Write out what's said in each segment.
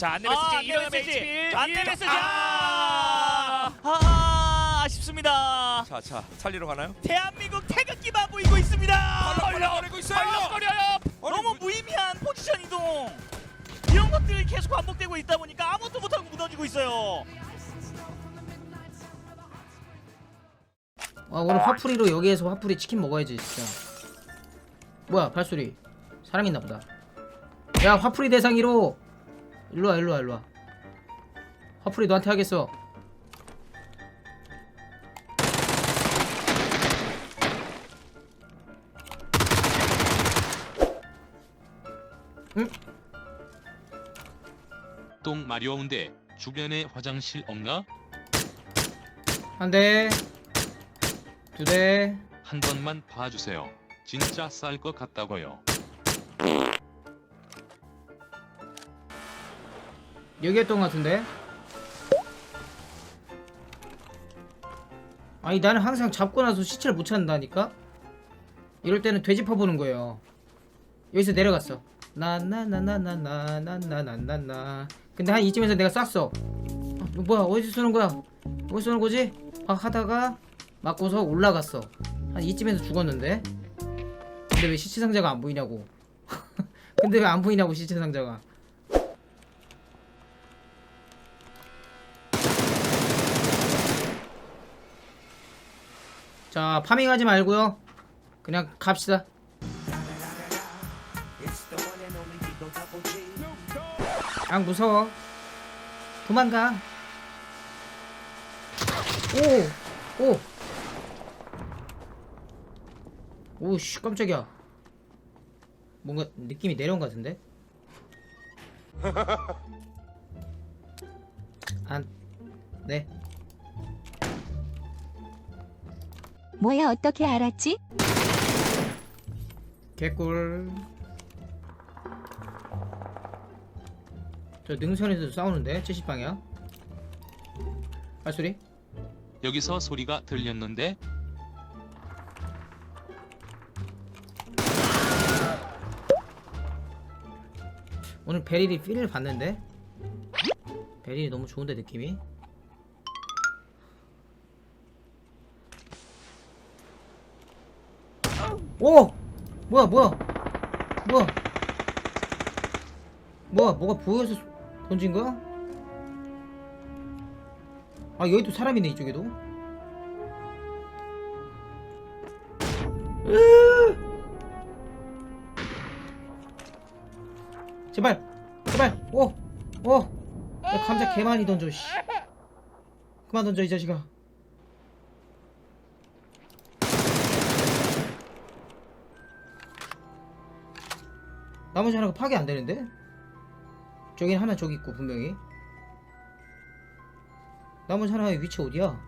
자 안내 아, 메시지 안내 이런 메시지. 안내 메시지. 아! 아, 아, 아쉽습니다. 자, 자, 살리러 가나요? 대한민국 태극기만 보이고 있습니다. 펄럭거리고 있어요. 펄럭거려요 너무 무의미한 포지션 이동. 이런 것들이 계속 반복되고 있다 보니까 아무것도 못하고 무너지고 있어요. 아 오늘 화풀이로 여기에서 화풀이 치킨 먹어야지 진짜 뭐야 발소리 사람 있나 보다 야 화풀이 대상이로 일로와 일로와 일로와 화풀이 너한테 하겠어 똥 마려운데 주변에 화장실 없나? 한대 두대 한 번만 봐주세요. 진짜 쌀 것 같다고요. 여기였던 것 같은데 아니 나는 항상 잡고 나서 시체를 못 찾는다니까 이럴 때는 되짚어 보는 거예요 여기서 내려갔어 나나나나나나나나나나 근데 한 이쯤에서 내가 쐈어 어, 이거 뭐야 어디서 쏘는 거야 어디서 쏘는 거지 막 하다가 맞고서 올라갔어 한 이쯤에서 죽었는데 근데 왜 시체 상자가 안 보이냐고 근데 왜 안 보이냐고 시체 상자가 자 파밍하지 말고요 그냥 갑시다 양 무서워 도망가 오! 오! 오씨 깜짝이야 뭔가 느낌이 내려온 것 같은데? 안, 네 뭐야 어떻게 알았지? 개꿀. 저 능선에서 싸우는데? 70방향? 발소리? 여기서 소리가 들렸는데? 오늘 베릴이 필을 봤는데? 베릴이 너무 좋은데 느낌이 오! 뭐야 뭐야 뭐야 뭐야 뭐가 보여서 던진 거야? 아 여기도 사람 있네 이쪽에도 으! 제발 제발 오! 오! 야 감자 개 많이 던져 씨 그만 던져 이 자식아 나머지 하나가 파괴 안 되는데? 저긴 하나 저기 있고 분명히 나머지 하나의 위치 어디야?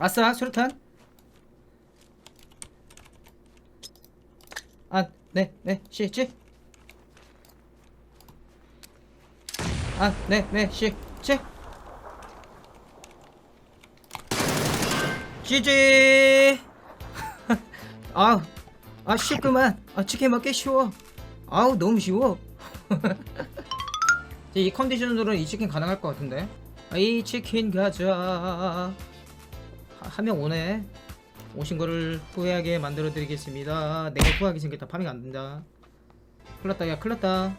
아싸 수류탄 아, 네, 네, 시, 시. 아, 네, 네, 시, 시. 지지. 아, 아 쉽구만. 아 치킨 먹기 쉬워. 아우 너무 쉬워. 이 컨디션으로는 이 치킨 가능할 것 같은데. 아, 이 치킨 가자. 한 명 오네. 오신 거를 후회하게 만들어 드리겠습니다. 내가 후회하게 생겼다. 파밍 안 된다. 큰일 났다. 야, 큰일 났다.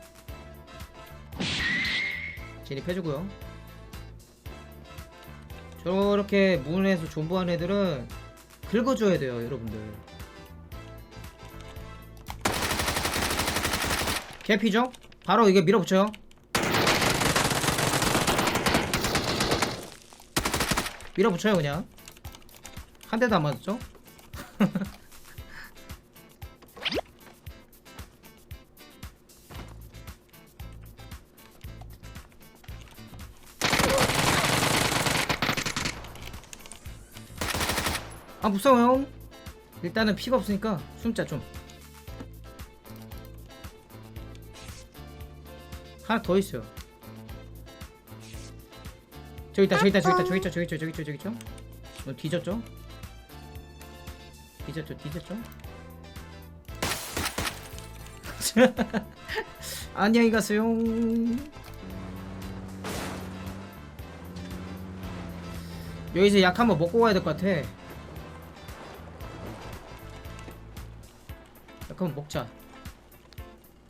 진입해주고요. 저렇게 문에서 존버한 애들은 긁어줘야 돼요, 여러분들. 개피죠? 바로 이게 밀어붙여요. 밀어붙여요, 그냥. 한 대도 안 맞았죠? 아 무서워요. 일단은 피가 없으니까 숨자 좀. 하나 더 있어요. 저기 있다 저기 있다 저기 있다 저기 있죠 저기 있죠 저기 있죠 저기 있죠. 어, 뒤졌죠? 뒤졌죠 뒤졌죠? 안녕히 가세요. 여기서 약 한번 먹고 가야 될 것 같아. 약 한번 먹자.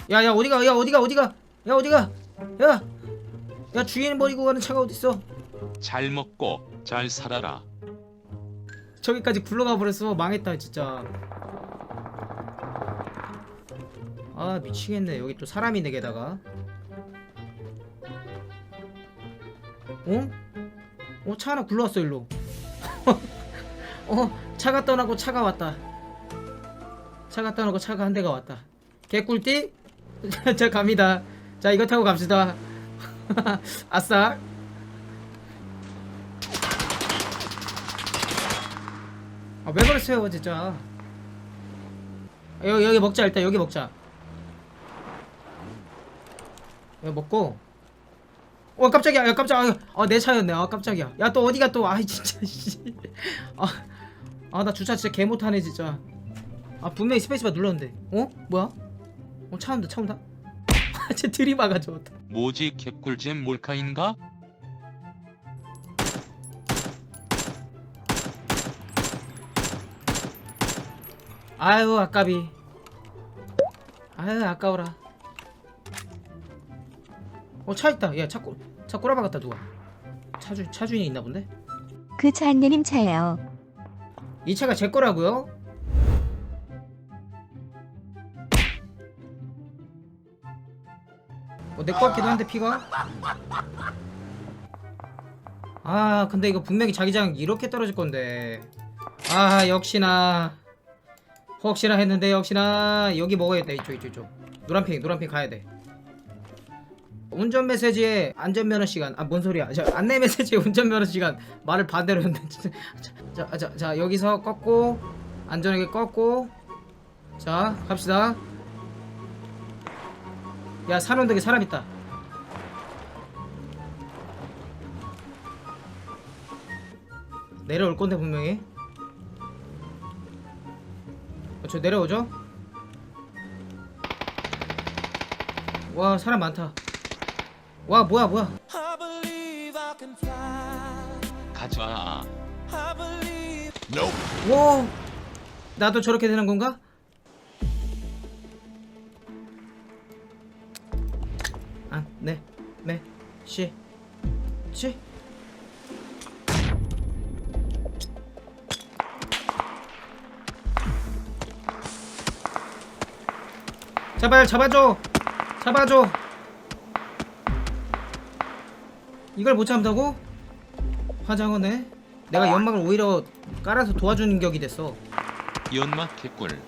야야 어디가? 야 어디가? 어디가? 야 어디가? 야! 야 주인 버리고 가는 차가 어딨어? 잘 먹고 잘 살아라. 저기까지 굴러가 버렸어. 망했다 진짜. 아 미치겠네. 여기 또 사람이 네 개다가. 어? 어 차 하나 굴러왔어 일로. 어 차가 떠나고 차가 왔다. 차가 떠나고 차가 한 대가 왔다. 개꿀띠? 자 갑니다. 자 이거 타고 갑시다. 아싸. 아 왜 그러세요 진짜 아, 여기 여기 먹자 일단 여기 먹자 여기 먹고 어 깜짝이야 야 깜짝이야 아내 차였네 아 깜짝이야 야 또 어디가 또 아이 진짜 씨아나 주차 진짜 개 못하네 진짜 아 분명히 스페이스바 눌렀는데. 어? 뭐야? 어 차 온다 차 온다. 쟤 들이박아줘 뭐지? 개꿀잼 몰카인가? 아유 아까비. 아유 아까워라. 어 차 있다. 야차 꼬, 차 꼬라박았다 누가. 차주, 차주인이 있나 본데? 그 차 안내님 차예요. 이 차가 제 거라고요? 어, 내 거 같기도 한데 피가? 아 근데 이거 분명히 자기장 이렇게 떨어질 건데. 아 역시나. 혹시나 했는데 역시나. 여기 먹어야겠다 이쪽 이쪽 이쪽. 노란핑 노란핑 가야 돼. 운전 메시지에 안전면허 시간. 아 뭔 소리야. 저 안내 메시지에 운전면허 시간. 말을 반대로 했는데. 자, 자, 자 여기서 꺾고 안전하게 꺾고. 자 갑시다 야 산원덕에 사람 있다 내려올 건데 분명히 어, 저 내려오죠? 와 사람 많다 와 뭐야 뭐야 가자. 와 나도 저렇게 되는 건가? 네, 네, 시, 시. 제발 잡아줘, 잡아줘. 이걸 못 잡는다고? 화장하네. 내가 연막을 오히려 깔아서 도와주는 격이 됐어. 연막 개꿀.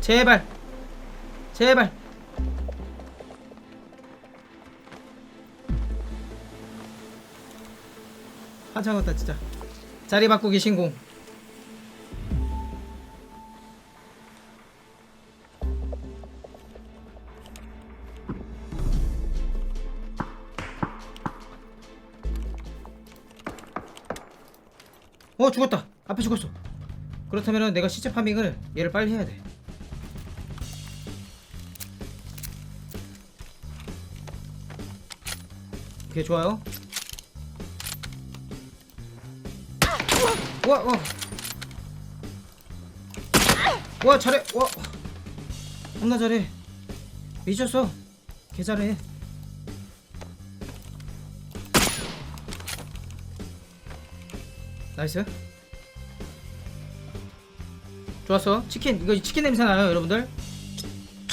제발 제발. 화장했다 진짜. 자리 바꾸기 신공. 어 죽었다. 앞에 죽었어. 그렇다면 내가 시체 파밍을 얘를 빨리 해야 돼 오케이 좋아요 와, 와. 와, 잘해. 와. 겁나 잘해. 미쳤어. 개 잘해. 나이스. 좋았어. 치킨. 이거 치킨 냄새 나요, 여러분들?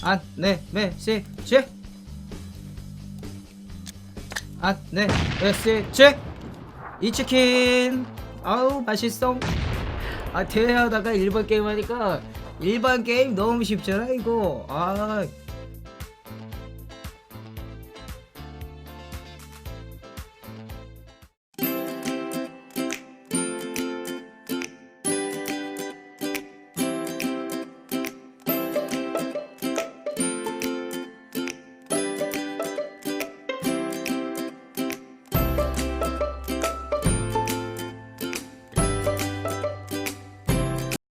안, 네, 네, 시, 시. 안, 네, 네, 시, 시. 이 치킨. 아우 맛있어. 아 대회하다가 일반 게임 하니까 일반 게임 너무 쉽잖아 이거. 아